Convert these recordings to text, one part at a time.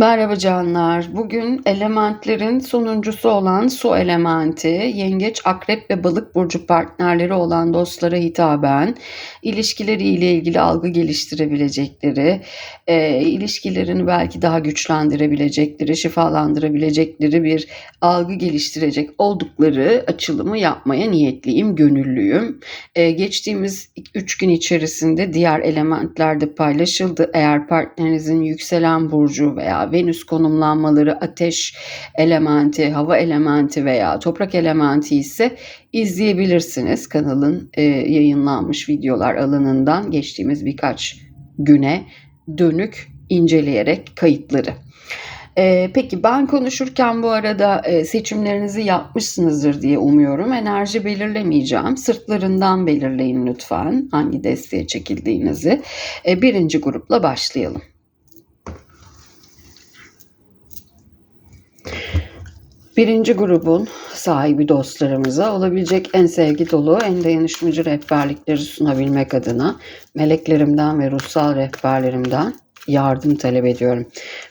Merhaba canlar. Bugün elementlerin sonuncusu olan su elementi, yengeç, akrep ve balık burcu partnerleri olan dostlara hitaben ilişkileriyle ilgili algı geliştirebilecekleri, e, ilişkilerini belki daha güçlendirebilecekleri, şifalandırabilecekleri bir algı geliştirecek oldukları açılımı yapmaya niyetliyim, gönüllüyüm. E, geçtiğimiz 3 gün içerisinde diğer elementler de paylaşıldı. Eğer partnerinizin yükselen burcu veya Venüs konumlanmaları ateş elementi, hava elementi veya toprak elementi ise izleyebilirsiniz. Kanalın e, yayınlanmış videolar alanından geçtiğimiz birkaç güne dönük inceleyerek kayıtları. Ee, peki ben konuşurken bu arada e, seçimlerinizi yapmışsınızdır diye umuyorum. Enerji belirlemeyeceğim. Sırtlarından belirleyin lütfen hangi desteğe çekildiğinizi. E, birinci grupla başlayalım. Birinci grubun sahibi dostlarımıza olabilecek en sevgi dolu, en dayanışmacı rehberlikleri sunabilmek adına meleklerimden ve ruhsal rehberlerimden yardım talep ediyorum.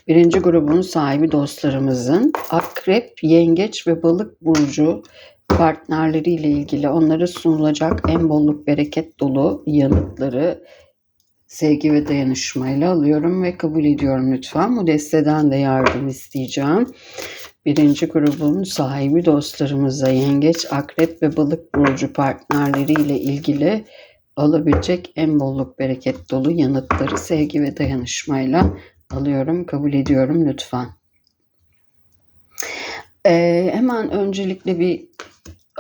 Birinci grubun sahibi dostlarımızın akrep, yengeç ve balık burcu partnerleriyle ilgili onlara sunulacak en bolluk bereket dolu yanıtları sevgi ve dayanışmayla alıyorum ve kabul ediyorum lütfen. Bu desteden de yardım isteyeceğim. Birinci grubun sahibi dostlarımıza yengeç, akrep ve balık burcu partnerleriyle ilgili alabilecek en bolluk bereket dolu yanıtları sevgi ve dayanışmayla alıyorum, kabul ediyorum lütfen. Ee, hemen öncelikle bir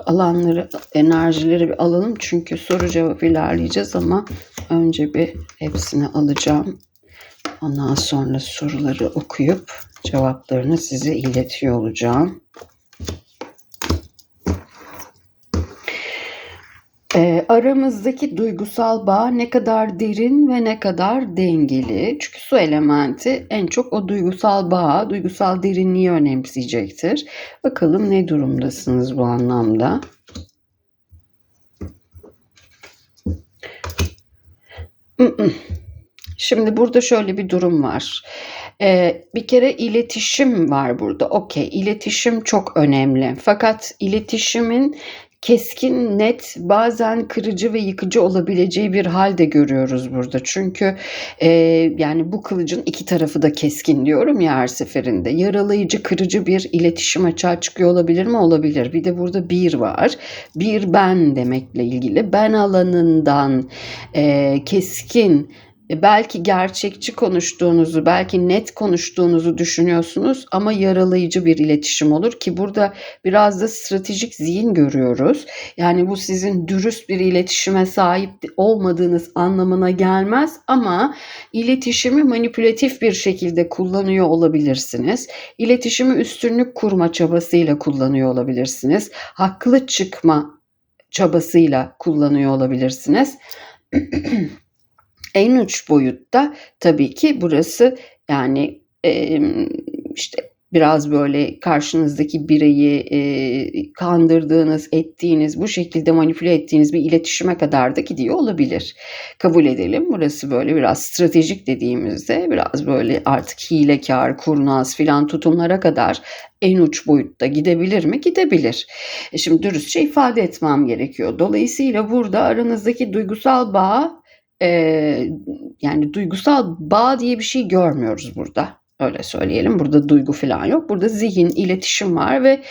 alanları, enerjileri bir alalım çünkü soru cevap ilerleyeceğiz ama önce bir hepsini alacağım. Ondan sonra soruları okuyup cevaplarını size iletiyor olacağım. E, aramızdaki duygusal bağ ne kadar derin ve ne kadar dengeli. Çünkü su elementi en çok o duygusal bağı, duygusal derinliği önemseyecektir. Bakalım ne durumdasınız bu anlamda. Şimdi burada şöyle bir durum var. Ee, bir kere iletişim var burada. Okey, iletişim çok önemli. Fakat iletişimin keskin, net, bazen kırıcı ve yıkıcı olabileceği bir hal de görüyoruz burada. Çünkü e, yani bu kılıcın iki tarafı da keskin diyorum ya her seferinde. Yaralayıcı, kırıcı bir iletişim açığa çıkıyor olabilir mi? Olabilir. Bir de burada bir var. Bir ben demekle ilgili. Ben alanından e, keskin, belki gerçekçi konuştuğunuzu, belki net konuştuğunuzu düşünüyorsunuz ama yaralayıcı bir iletişim olur ki burada biraz da stratejik zihin görüyoruz. Yani bu sizin dürüst bir iletişime sahip olmadığınız anlamına gelmez ama iletişimi manipülatif bir şekilde kullanıyor olabilirsiniz. İletişimi üstünlük kurma çabasıyla kullanıyor olabilirsiniz. Haklı çıkma çabasıyla kullanıyor olabilirsiniz. En uç boyutta tabii ki burası yani e, işte biraz böyle karşınızdaki bireyi e, kandırdığınız, ettiğiniz, bu şekilde manipüle ettiğiniz bir iletişime kadar da gidiyor olabilir. Kabul edelim. Burası böyle biraz stratejik dediğimizde biraz böyle artık hilekar, kurnaz filan tutumlara kadar en uç boyutta gidebilir mi? Gidebilir. E şimdi dürüstçe ifade etmem gerekiyor. Dolayısıyla burada aranızdaki duygusal bağ Eee, yani duygusal bağ diye bir şey görmüyoruz burada. Öyle söyleyelim. Burada duygu falan yok. Burada zihin, iletişim var ve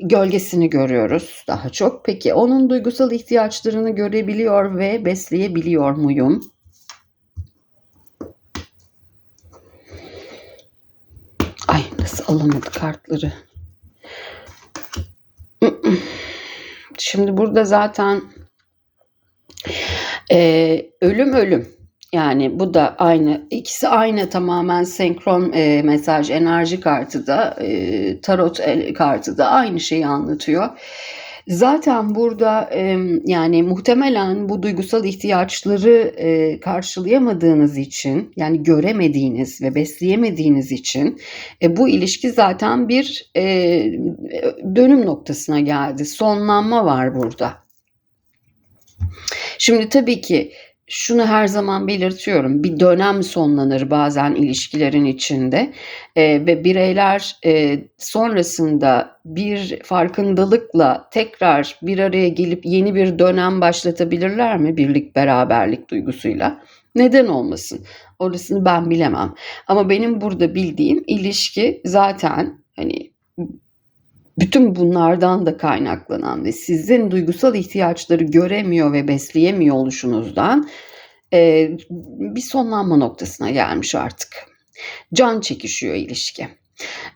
gölgesini görüyoruz daha çok. Peki onun duygusal ihtiyaçlarını görebiliyor ve besleyebiliyor muyum? Ay nasıl alamadı kartları? Şimdi burada zaten Eee, ölüm ölüm. Yani bu da aynı. İkisi aynı tamamen senkron e, mesaj enerji kartı da e, tarot el, kartı da aynı şeyi anlatıyor. Zaten burada e, yani muhtemelen bu duygusal ihtiyaçları e, karşılayamadığınız için yani göremediğiniz ve besleyemediğiniz için e, bu ilişki zaten bir e, dönüm noktasına geldi. Sonlanma var burada. Şimdi tabii ki şunu her zaman belirtiyorum. Bir dönem sonlanır bazen ilişkilerin içinde e, ve bireyler e, sonrasında bir farkındalıkla tekrar bir araya gelip yeni bir dönem başlatabilirler mi birlik beraberlik duygusuyla? Neden olmasın? Orasını ben bilemem. Ama benim burada bildiğim ilişki zaten hani bütün bunlardan da kaynaklanan ve sizin duygusal ihtiyaçları göremiyor ve besleyemiyor oluşunuzdan e, bir sonlanma noktasına gelmiş artık. Can çekişiyor ilişki.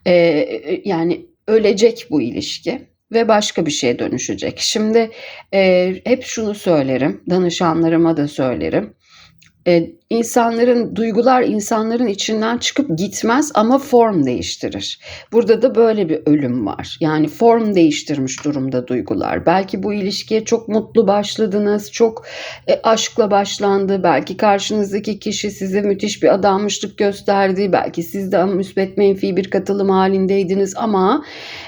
E, yani ölecek bu ilişki ve başka bir şeye dönüşecek. Şimdi e, hep şunu söylerim, danışanlarıma da söylerim. E, insanların duygular insanların içinden çıkıp gitmez ama form değiştirir. Burada da böyle bir ölüm var. Yani form değiştirmiş durumda duygular. Belki bu ilişkiye çok mutlu başladınız, çok e, aşkla başlandı. Belki karşınızdaki kişi size müthiş bir adanmışlık gösterdi. Belki siz de müsbet menfi bir katılım halindeydiniz ama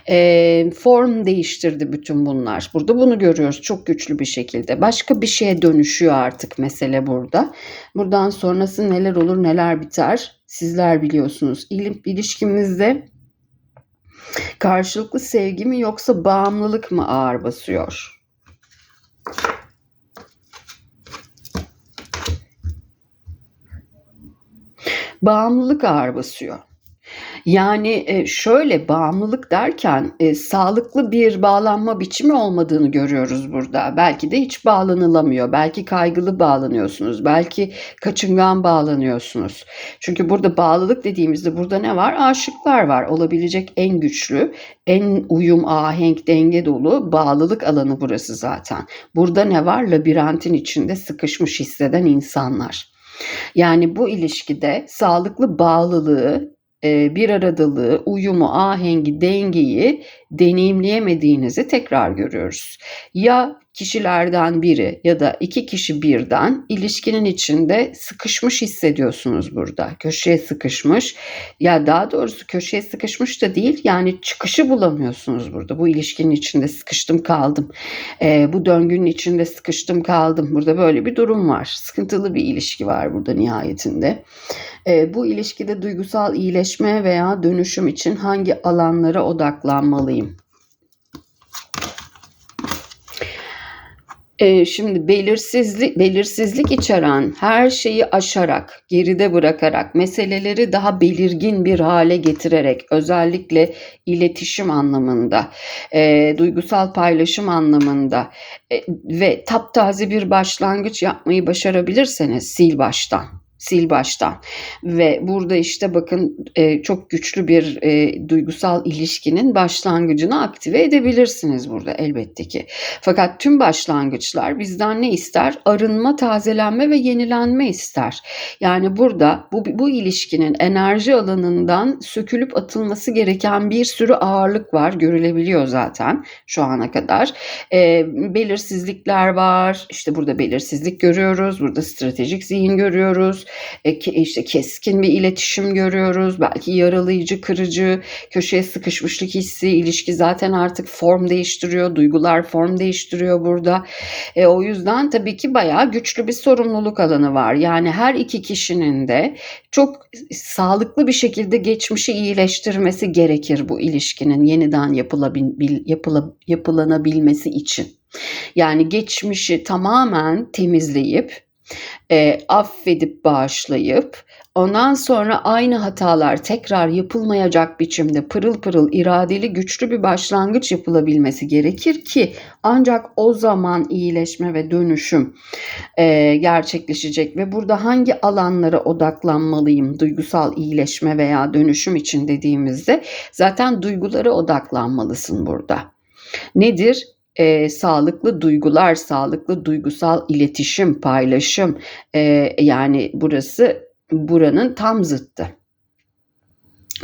e, form değiştirdi bütün bunlar. Burada bunu görüyoruz çok güçlü bir şekilde. Başka bir şeye dönüşüyor artık mesele burada. Buradan sonrası neler olur neler biter sizler biliyorsunuz. İlim, ilişkimizde karşılıklı sevgi mi yoksa bağımlılık mı ağır basıyor? Bağımlılık ağır basıyor. Yani e, şöyle bağımlılık derken e, sağlıklı bir bağlanma biçimi olmadığını görüyoruz burada. Belki de hiç bağlanılamıyor. Belki kaygılı bağlanıyorsunuz. Belki kaçıngan bağlanıyorsunuz. Çünkü burada bağlılık dediğimizde burada ne var? Aşıklar var. Olabilecek en güçlü, en uyum, ahenk, denge dolu bağlılık alanı burası zaten. Burada ne var? Labirentin içinde sıkışmış hisseden insanlar. Yani bu ilişkide sağlıklı bağlılığı bir aradalığı, uyumu, ahengi, dengeyi deneyimleyemediğinizi tekrar görüyoruz. Ya kişilerden biri ya da iki kişi birden ilişkinin içinde sıkışmış hissediyorsunuz burada. Köşeye sıkışmış ya daha doğrusu köşeye sıkışmış da değil yani çıkışı bulamıyorsunuz burada. Bu ilişkinin içinde sıkıştım kaldım. E, bu döngünün içinde sıkıştım kaldım. Burada böyle bir durum var. Sıkıntılı bir ilişki var burada nihayetinde. E, bu ilişkide duygusal iyileşme veya dönüşüm için hangi alanlara odaklanmalıyım? E, şimdi belirsizlik belirsizlik içeren her şeyi aşarak, geride bırakarak, meseleleri daha belirgin bir hale getirerek, özellikle iletişim anlamında, e, duygusal paylaşım anlamında e, ve taptaze bir başlangıç yapmayı başarabilirseniz sil baştan sil baştan. Ve burada işte bakın e, çok güçlü bir e, duygusal ilişkinin başlangıcını aktive edebilirsiniz burada elbette ki. Fakat tüm başlangıçlar bizden ne ister? Arınma, tazelenme ve yenilenme ister. Yani burada bu, bu ilişkinin enerji alanından sökülüp atılması gereken bir sürü ağırlık var. Görülebiliyor zaten şu ana kadar. E, belirsizlikler var. İşte burada belirsizlik görüyoruz. Burada stratejik zihin görüyoruz işte keskin bir iletişim görüyoruz. Belki yaralayıcı, kırıcı, köşeye sıkışmışlık hissi, ilişki zaten artık form değiştiriyor, duygular form değiştiriyor burada. E, o yüzden tabii ki bayağı güçlü bir sorumluluk alanı var. Yani her iki kişinin de çok sağlıklı bir şekilde geçmişi iyileştirmesi gerekir bu ilişkinin yeniden yapılabil, yapıla, yapılanabilmesi için. Yani geçmişi tamamen temizleyip e, affedip bağışlayıp ondan sonra aynı hatalar tekrar yapılmayacak biçimde pırıl pırıl iradeli güçlü bir başlangıç yapılabilmesi gerekir ki ancak o zaman iyileşme ve dönüşüm e, gerçekleşecek ve burada hangi alanlara odaklanmalıyım duygusal iyileşme veya dönüşüm için dediğimizde zaten duygulara odaklanmalısın burada. Nedir? E, sağlıklı duygular, sağlıklı duygusal iletişim, paylaşım e, yani burası buranın tam zıttı.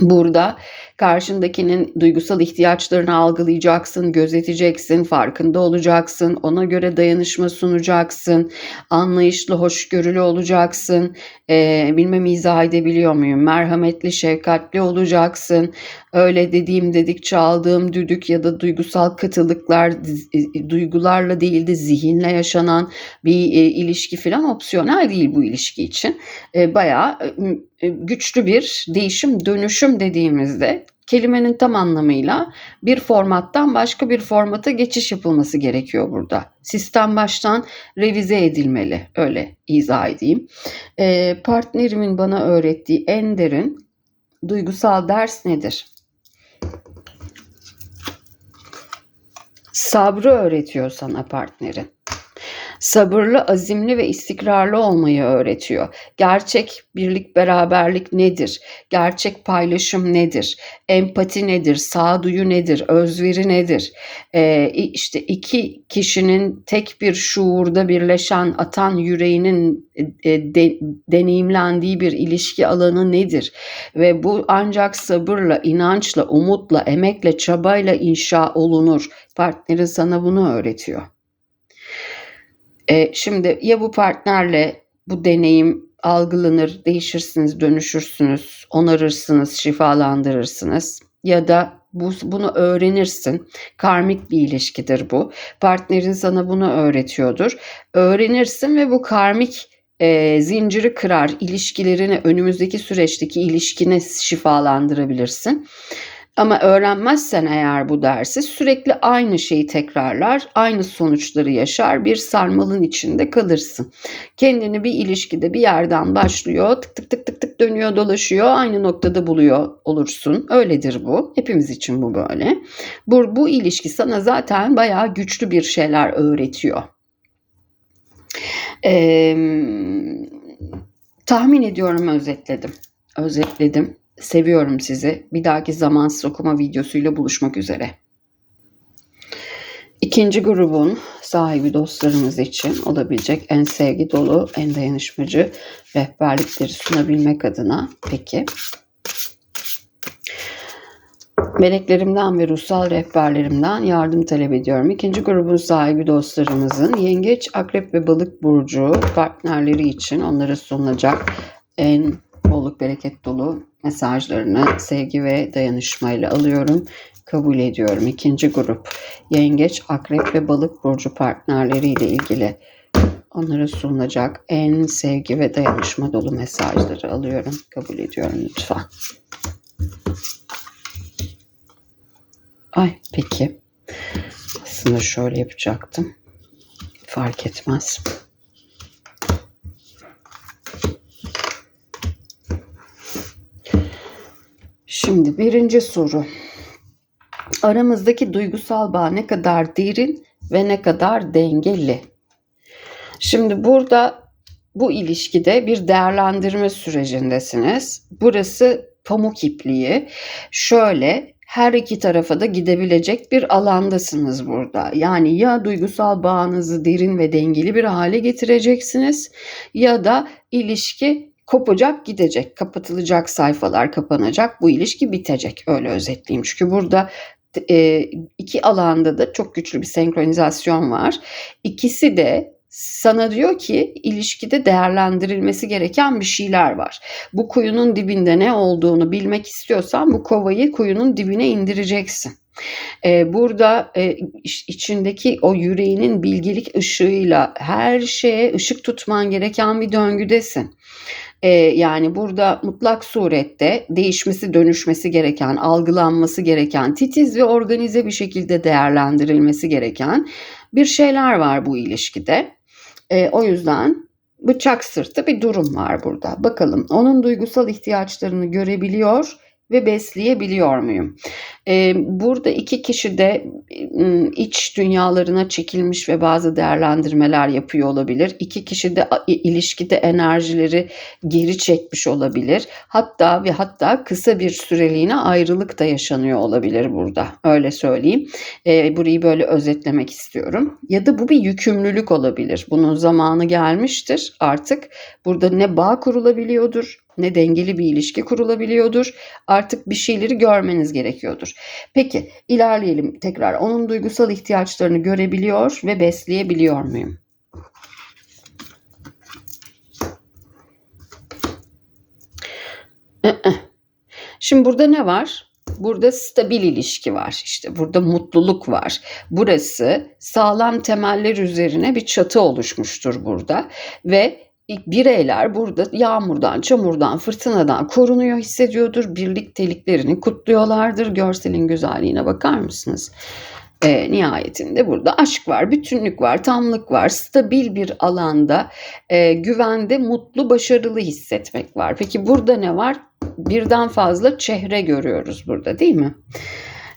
Burada karşındakinin duygusal ihtiyaçlarını algılayacaksın, gözeteceksin, farkında olacaksın, ona göre dayanışma sunacaksın, anlayışlı, hoşgörülü olacaksın, ee, bilmem izah edebiliyor muyum, merhametli, şefkatli olacaksın, öyle dediğim dedik çaldığım düdük ya da duygusal katılıklar e, duygularla değil de zihinle yaşanan bir e, ilişki falan opsiyonel değil bu ilişki için. E, bayağı e, güçlü bir değişim dönüşüm dediğimizde kelimenin tam anlamıyla bir formattan başka bir formata geçiş yapılması gerekiyor burada. Sistem baştan revize edilmeli öyle izah edeyim. E, partnerimin bana öğrettiği en derin duygusal ders nedir? Sabrı öğretiyor sana partnerin sabırlı, azimli ve istikrarlı olmayı öğretiyor. Gerçek birlik, beraberlik nedir? Gerçek paylaşım nedir? Empati nedir? Sağduyu nedir? Özveri nedir? Ee, işte iki kişinin tek bir şuurda birleşen, atan yüreğinin e, de, deneyimlendiği bir ilişki alanı nedir? Ve bu ancak sabırla, inançla, umutla, emekle, çabayla inşa olunur. Partneri sana bunu öğretiyor. E, şimdi ya bu partnerle bu deneyim algılanır, değişirsiniz, dönüşürsünüz, onarırsınız, şifalandırırsınız ya da bu, bunu öğrenirsin. Karmik bir ilişkidir bu. Partnerin sana bunu öğretiyordur. Öğrenirsin ve bu karmik e, zinciri kırar, ilişkilerini önümüzdeki süreçteki ilişkine şifalandırabilirsin. Ama öğrenmezsen eğer bu dersi sürekli aynı şeyi tekrarlar, aynı sonuçları yaşar, bir sarmalın içinde kalırsın. Kendini bir ilişkide bir yerden başlıyor, tık tık tık tık tık dönüyor, dolaşıyor, aynı noktada buluyor olursun. Öyledir bu. Hepimiz için bu böyle. Bu, bu ilişki sana zaten bayağı güçlü bir şeyler öğretiyor. Ee, tahmin ediyorum özetledim. Özetledim. Seviyorum sizi. Bir dahaki zamansız okuma videosuyla buluşmak üzere. İkinci grubun sahibi dostlarımız için olabilecek en sevgi dolu, en dayanışmacı rehberlikleri sunabilmek adına peki Meleklerimden ve ruhsal rehberlerimden yardım talep ediyorum. İkinci grubun sahibi dostlarımızın yengeç, akrep ve balık burcu partnerleri için onlara sunulacak en bolluk bereket dolu mesajlarını sevgi ve dayanışmayla alıyorum. Kabul ediyorum. İkinci grup yengeç, akrep ve balık burcu partnerleriyle ilgili onlara sunulacak en sevgi ve dayanışma dolu mesajları alıyorum. Kabul ediyorum lütfen. Ay peki. Aslında şöyle yapacaktım. Fark etmez. Şimdi birinci soru. Aramızdaki duygusal bağ ne kadar derin ve ne kadar dengeli? Şimdi burada bu ilişkide bir değerlendirme sürecindesiniz. Burası pamuk ipliği. Şöyle her iki tarafa da gidebilecek bir alandasınız burada. Yani ya duygusal bağınızı derin ve dengeli bir hale getireceksiniz ya da ilişki kopacak gidecek kapatılacak sayfalar kapanacak bu ilişki bitecek öyle özetleyeyim çünkü burada e, iki alanda da çok güçlü bir senkronizasyon var ikisi de sana diyor ki ilişkide değerlendirilmesi gereken bir şeyler var. Bu kuyunun dibinde ne olduğunu bilmek istiyorsan bu kovayı kuyunun dibine indireceksin. Ee, burada e, içindeki o yüreğinin bilgelik ışığıyla her şeye ışık tutman gereken bir döngüdesin. E, yani burada mutlak surette değişmesi, dönüşmesi gereken, algılanması gereken, titiz ve organize bir şekilde değerlendirilmesi gereken bir şeyler var bu ilişkide. E, o yüzden bıçak sırtı bir durum var burada. Bakalım onun duygusal ihtiyaçlarını görebiliyor ve besleyebiliyor muyum? Ee, burada iki kişi de iç dünyalarına çekilmiş ve bazı değerlendirmeler yapıyor olabilir. İki kişi de ilişkide enerjileri geri çekmiş olabilir. Hatta ve hatta kısa bir süreliğine ayrılık da yaşanıyor olabilir burada. Öyle söyleyeyim. Ee, burayı böyle özetlemek istiyorum. Ya da bu bir yükümlülük olabilir. Bunun zamanı gelmiştir artık. Burada ne bağ kurulabiliyordur ne dengeli bir ilişki kurulabiliyordur. Artık bir şeyleri görmeniz gerekiyordur. Peki ilerleyelim tekrar. Onun duygusal ihtiyaçlarını görebiliyor ve besleyebiliyor muyum? Şimdi burada ne var? burada stabil ilişki var. İşte burada mutluluk var. Burası sağlam temeller üzerine bir çatı oluşmuştur burada ve bireyler burada yağmurdan, çamurdan, fırtınadan korunuyor hissediyordur. Birlikteliklerini kutluyorlardır. Görselin güzelliğine bakar mısınız? E, nihayetinde burada aşk var, bütünlük var, tamlık var, stabil bir alanda e, güvende, mutlu, başarılı hissetmek var. Peki burada ne var? Birden fazla çehre görüyoruz burada değil mi?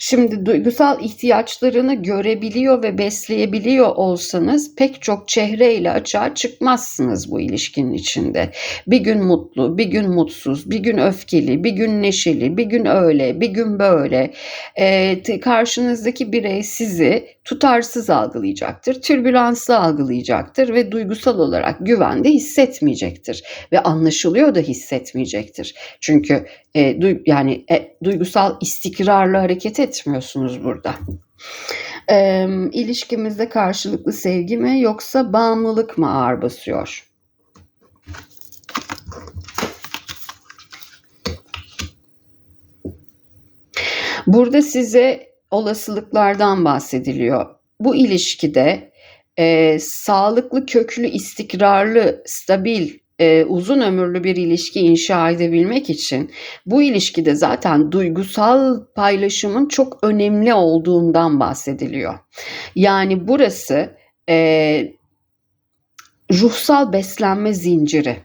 Şimdi duygusal ihtiyaçlarını görebiliyor ve besleyebiliyor olsanız pek çok çehreyle açığa çıkmazsınız bu ilişkinin içinde. Bir gün mutlu, bir gün mutsuz, bir gün öfkeli, bir gün neşeli, bir gün öyle, bir gün böyle. Ee, karşınızdaki birey sizi tutarsız algılayacaktır, türbülanslı algılayacaktır ve duygusal olarak güvende hissetmeyecektir ve anlaşılıyor da hissetmeyecektir. Çünkü e, du, yani e, duygusal istikrarlı hareket etmiyorsunuz burada. E, ilişkimizde karşılıklı sevgi mi yoksa bağımlılık mı ağır basıyor? Burada size olasılıklardan bahsediliyor. Bu ilişkide e, sağlıklı, köklü, istikrarlı, stabil, e, uzun ömürlü bir ilişki inşa edebilmek için bu ilişkide zaten duygusal paylaşımın çok önemli olduğundan bahsediliyor. Yani burası e, ruhsal beslenme zinciri.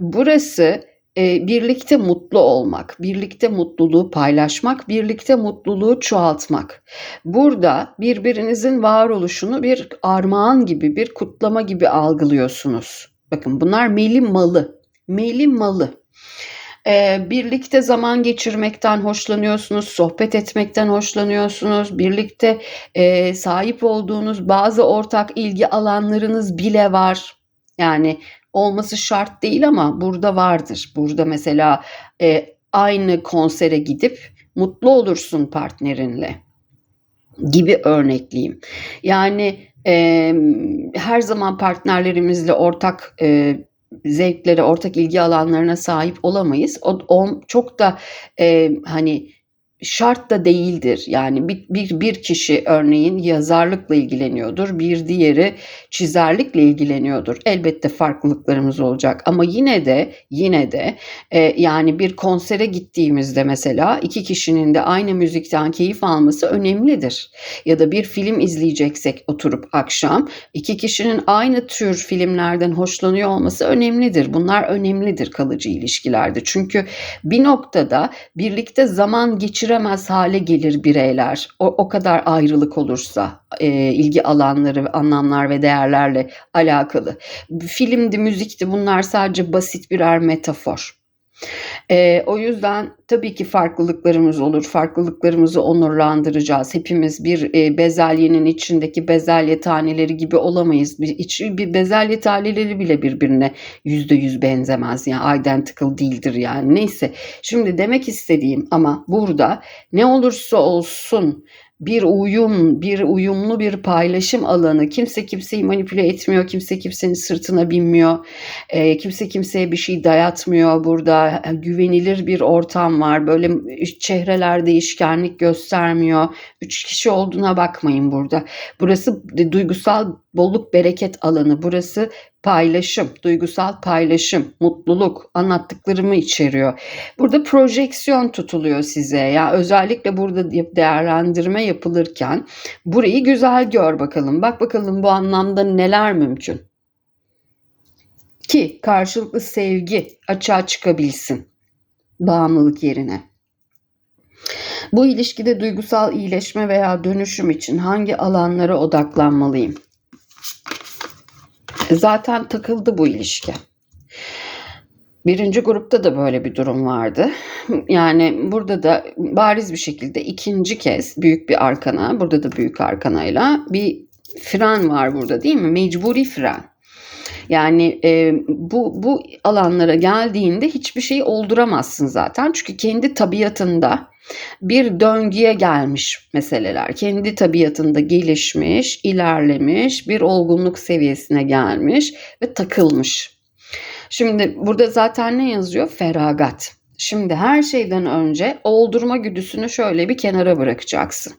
Burası birlikte mutlu olmak, birlikte mutluluğu paylaşmak, birlikte mutluluğu çoğaltmak. Burada birbirinizin varoluşunu bir armağan gibi, bir kutlama gibi algılıyorsunuz. Bakın bunlar meli malı. Meli malı. Ee, birlikte zaman geçirmekten hoşlanıyorsunuz, sohbet etmekten hoşlanıyorsunuz, birlikte e, sahip olduğunuz bazı ortak ilgi alanlarınız bile var. Yani olması şart değil ama burada vardır. Burada mesela e, aynı konsere gidip mutlu olursun partnerinle gibi örnekleyeyim. Yani e, her zaman partnerlerimizle ortak e, zevklere, ortak ilgi alanlarına sahip olamayız. O, o çok da e, hani şart da değildir. Yani bir, bir, bir kişi örneğin yazarlıkla ilgileniyordur, bir diğeri çizerlikle ilgileniyordur. Elbette farklılıklarımız olacak ama yine de yine de e, yani bir konsere gittiğimizde mesela iki kişinin de aynı müzikten keyif alması önemlidir. Ya da bir film izleyeceksek oturup akşam iki kişinin aynı tür filmlerden hoşlanıyor olması önemlidir. Bunlar önemlidir kalıcı ilişkilerde. Çünkü bir noktada birlikte zaman geçirip geçiremez hale gelir bireyler. O, o kadar ayrılık olursa e, ilgi alanları, anlamlar ve değerlerle alakalı. Filmdi, müzikti bunlar sadece basit birer metafor. E, o yüzden tabii ki farklılıklarımız olur. Farklılıklarımızı onurlandıracağız. Hepimiz bir e, bezelyenin içindeki bezelye taneleri gibi olamayız. Bir, iç, bir bezelye taneleri bile birbirine yüzde yüz benzemez. Yani identical değildir yani. Neyse. Şimdi demek istediğim ama burada ne olursa olsun bir uyum, bir uyumlu bir paylaşım alanı. Kimse kimseyi manipüle etmiyor, kimse kimsenin sırtına binmiyor, e, kimse kimseye bir şey dayatmıyor. Burada güvenilir bir ortam var. Böyle çehreler değişkenlik göstermiyor. Üç kişi olduğuna bakmayın burada. Burası duygusal bolluk bereket alanı. Burası paylaşım, duygusal paylaşım, mutluluk anlattıklarımı içeriyor. Burada projeksiyon tutuluyor size. Ya yani özellikle burada değerlendirme yapılırken burayı güzel gör bakalım. Bak bakalım bu anlamda neler mümkün. Ki karşılıklı sevgi açığa çıkabilsin bağımlılık yerine. Bu ilişkide duygusal iyileşme veya dönüşüm için hangi alanlara odaklanmalıyım? Zaten takıldı bu ilişki. Birinci grupta da böyle bir durum vardı. Yani burada da bariz bir şekilde ikinci kez büyük bir arkana, burada da büyük arkanayla bir fren var burada değil mi? Mecburi fren. Yani e, bu bu alanlara geldiğinde hiçbir şey olduramazsın zaten. Çünkü kendi tabiatında bir döngüye gelmiş meseleler. Kendi tabiatında gelişmiş, ilerlemiş, bir olgunluk seviyesine gelmiş ve takılmış. Şimdi burada zaten ne yazıyor? Feragat. Şimdi her şeyden önce oldurma güdüsünü şöyle bir kenara bırakacaksın.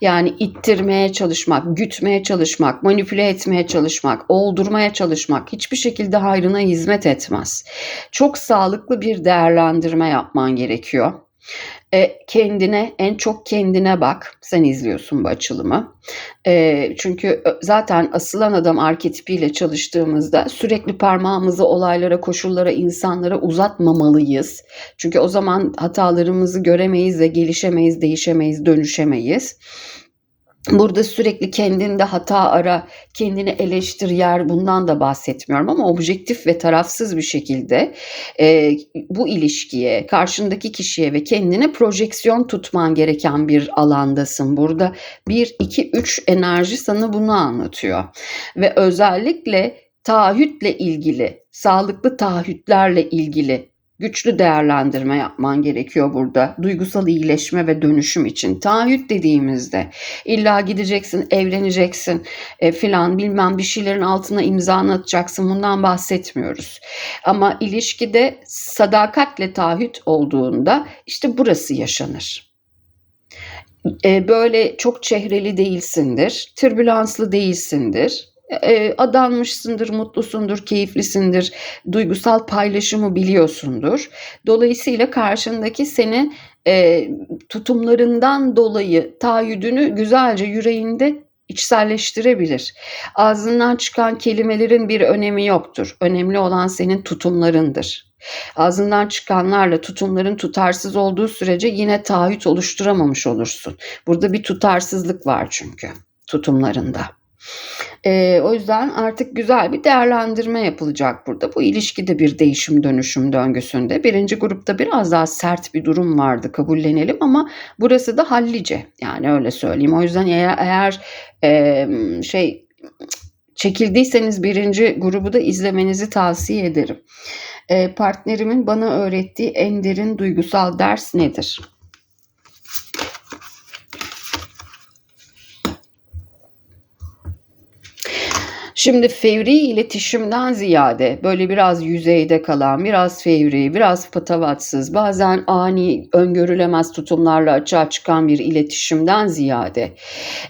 Yani ittirmeye çalışmak, gütmeye çalışmak, manipüle etmeye çalışmak, oldurmaya çalışmak hiçbir şekilde hayrına hizmet etmez. Çok sağlıklı bir değerlendirme yapman gerekiyor. E, kendine en çok kendine bak. Sen izliyorsun bu açılımı. E, çünkü zaten asılan adam arketipiyle çalıştığımızda sürekli parmağımızı olaylara, koşullara, insanlara uzatmamalıyız. Çünkü o zaman hatalarımızı göremeyiz ve gelişemeyiz, değişemeyiz, dönüşemeyiz. Burada sürekli kendinde hata ara, kendini eleştir yer bundan da bahsetmiyorum ama objektif ve tarafsız bir şekilde e, bu ilişkiye, karşındaki kişiye ve kendine projeksiyon tutman gereken bir alandasın. Burada 1, 2, 3 enerji sana bunu anlatıyor. Ve özellikle taahhütle ilgili, sağlıklı taahhütlerle ilgili güçlü değerlendirme yapman gerekiyor burada. Duygusal iyileşme ve dönüşüm için. Taahhüt dediğimizde illa gideceksin, evleneceksin e, filan bilmem bir şeylerin altına imza atacaksın. Bundan bahsetmiyoruz. Ama ilişkide sadakatle taahhüt olduğunda işte burası yaşanır. E, böyle çok çehreli değilsindir, türbülanslı değilsindir e, adanmışsındır, mutlusundur, keyiflisindir, duygusal paylaşımı biliyorsundur. Dolayısıyla karşındaki seni e, tutumlarından dolayı taahhüdünü güzelce yüreğinde içselleştirebilir. Ağzından çıkan kelimelerin bir önemi yoktur. Önemli olan senin tutumlarındır. Ağzından çıkanlarla tutumların tutarsız olduğu sürece yine taahhüt oluşturamamış olursun. Burada bir tutarsızlık var çünkü tutumlarında. E, o yüzden artık güzel bir değerlendirme yapılacak burada. Bu ilişkide bir değişim dönüşüm döngüsünde. Birinci grupta biraz daha sert bir durum vardı kabullenelim ama burası da hallice. Yani öyle söyleyeyim. O yüzden eğer, eğer e, şey çekildiyseniz birinci grubu da izlemenizi tavsiye ederim. E, partnerimin bana öğrettiği en derin duygusal ders nedir? Şimdi fevri iletişimden ziyade böyle biraz yüzeyde kalan, biraz fevri, biraz patavatsız, bazen ani, öngörülemez tutumlarla açığa çıkan bir iletişimden ziyade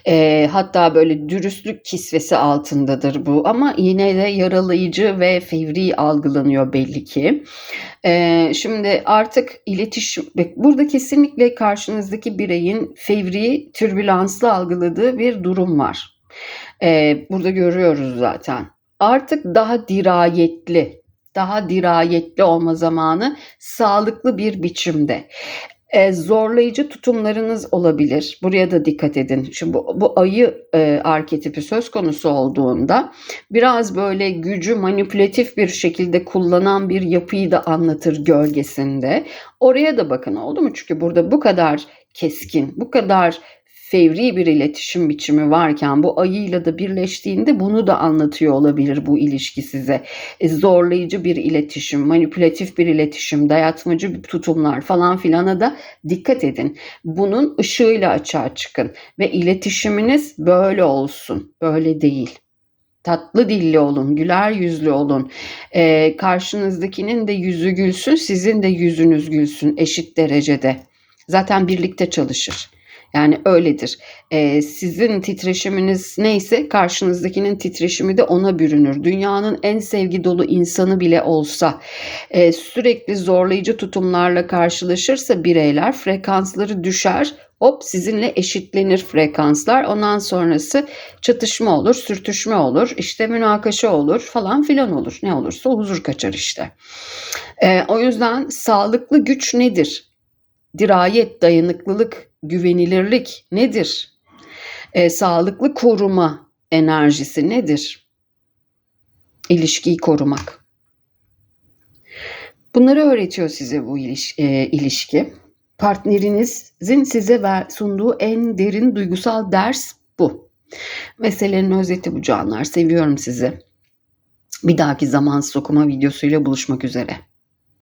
e, hatta böyle dürüstlük kisvesi altındadır bu ama yine de yaralayıcı ve fevri algılanıyor belli ki. E, şimdi artık iletişim, burada kesinlikle karşınızdaki bireyin fevri, türbülanslı algıladığı bir durum var. Ee, burada görüyoruz zaten. Artık daha dirayetli, daha dirayetli olma zamanı sağlıklı bir biçimde. E, zorlayıcı tutumlarınız olabilir. Buraya da dikkat edin. Şimdi bu, bu ayı e, arketipi söz konusu olduğunda biraz böyle gücü manipülatif bir şekilde kullanan bir yapıyı da anlatır gölgesinde. Oraya da bakın oldu mu? Çünkü burada bu kadar keskin, bu kadar fevri bir iletişim biçimi varken bu ayıyla da birleştiğinde bunu da anlatıyor olabilir bu ilişki size. E, zorlayıcı bir iletişim, manipülatif bir iletişim, dayatmacı tutumlar falan filana da dikkat edin. Bunun ışığıyla açığa çıkın ve iletişiminiz böyle olsun, böyle değil tatlı dilli olun, güler yüzlü olun. Ee, karşınızdakinin de yüzü gülsün, sizin de yüzünüz gülsün eşit derecede. Zaten birlikte çalışır. Yani öyledir. Ee, sizin titreşiminiz neyse karşınızdakinin titreşimi de ona bürünür. Dünyanın en sevgi dolu insanı bile olsa e, sürekli zorlayıcı tutumlarla karşılaşırsa bireyler frekansları düşer hop sizinle eşitlenir frekanslar. Ondan sonrası çatışma olur, sürtüşme olur, işte münakaşa olur falan filan olur. Ne olursa huzur kaçar işte. Ee, o yüzden sağlıklı güç nedir? Dirayet, dayanıklılık, güvenilirlik nedir? E, sağlıklı koruma enerjisi nedir? İlişkiyi korumak. Bunları öğretiyor size bu iliş, e, ilişki. Partnerinizin size ver, sunduğu en derin duygusal ders bu. Meselenin özeti bu canlar. Seviyorum sizi. Bir dahaki zamansız okuma videosuyla buluşmak üzere.